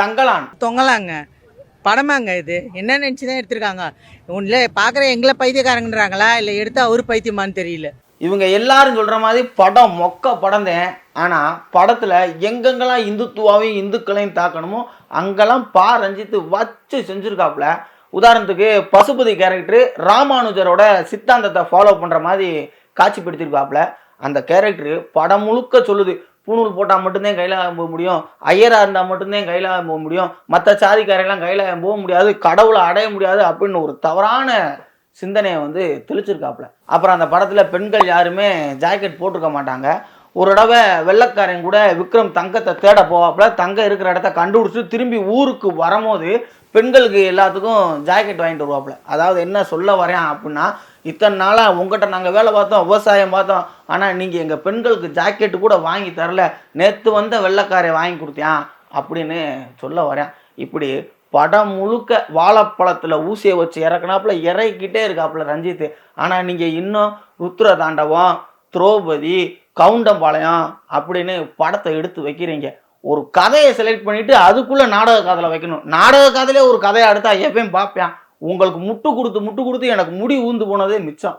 தங்கலான் தொங்கலாங்க. படமாங்க இது. என்ன நினச்சி தான் எடுத்திருக்காங்க. இல்லை பார்க்குற எங்களை பைத்தியக்காரங்கன்றாங்களா? இல்லை எடுத்து அவர் பைத்தியமான்னு தெரியல. இவங்க எல்லாரும் சொல்ற மாதிரி படம் மொக்க படம் தான். ஆனா படத்துல எங்கெங்கெல்லாம் இந்துத்துவாவையும் இந்துக்களையும் தாக்கணுமோ அங்கெல்லாம் பா ரஞ்சித் வச்சு செஞ்சிருக்காப்புல. உதாரணத்துக்கு பசுபதி கேரக்டர் ராமானுஜரோட சித்தாந்தத்தை ஃபாலோ பண்ற மாதிரி காட்சிப்படுத்திருக்காப்புல. அந்த கேரக்டர் படம் முழுக்க சொல்லுது. பூணூல் போட்டால் மட்டும்தான் கைலாயம் போக முடியும். ஐயராக இருந்தால் மட்டும்தான் கைலாயம் போக முடியும். மற்ற சாதிக்காரெல்லாம் கைலாயம் போக முடியாது. கடவுளை அடைய முடியாது அப்படின்னு ஒரு தவறான சிந்தனையை வந்து தெளிச்சிருக்காப்புல. அப்புறம் அந்த படத்தில் பெண்கள் யாருமே ஜாக்கெட் போட்டிருக்க மாட்டாங்க. ஒரு தடவை வெள்ளைக்காரன் கூட விக்ரம் தங்கத்தை தேட போவாப்புல தங்கம் இருக்கிற இடத்த கண்டுபிடிச்சி திரும்பி ஊருக்கு வரும்போது பெண்களுக்கு எல்லாத்துக்கும் ஜாக்கெட் வாங்கிட்டு வருவாப்புல. அதாவது என்ன சொல்ல வரேன் அப்படின்னா இத்தனை நாளாக உங்ககிட்ட நாங்கள் வேலை பார்த்தோம் விவசாயம் பார்த்தோம் ஆனால் நீங்கள் எங்கள் பெண்களுக்கு ஜாக்கெட்டு கூட வாங்கி தரல நேற்று வந்த வெள்ளக்காரை வாங்கி கொடுத்தியான் அப்படின்னு சொல்ல வரேன் இப்படி படம் முழுக்க வாழைப்பழத்தில் ஊசியை வச்சு இறக்குனாப்புல இறக்கிட்டே இருக்காப்புல ரஞ்சித். ஆனால் நீங்கள் இன்னும் ருத்ர தாண்டவம் திரௌபதி கவுண்டம்பாளையம் அப்படின்னு படத்தை எடுத்து வைக்கிறீங்க. ஒரு கதையை செலக்ட் பண்ணிட்டு அதுக்குள்ள நாடக கதையில வைக்கணும். நாடக கதையிலே ஒரு கதையை அடுத்தா எப்பயும் பார்ப்பேன். உங்களுக்கு முட்டு கொடுத்து முட்டு கொடுத்து எனக்கு முடி ஊந்து போனதே மிச்சம்.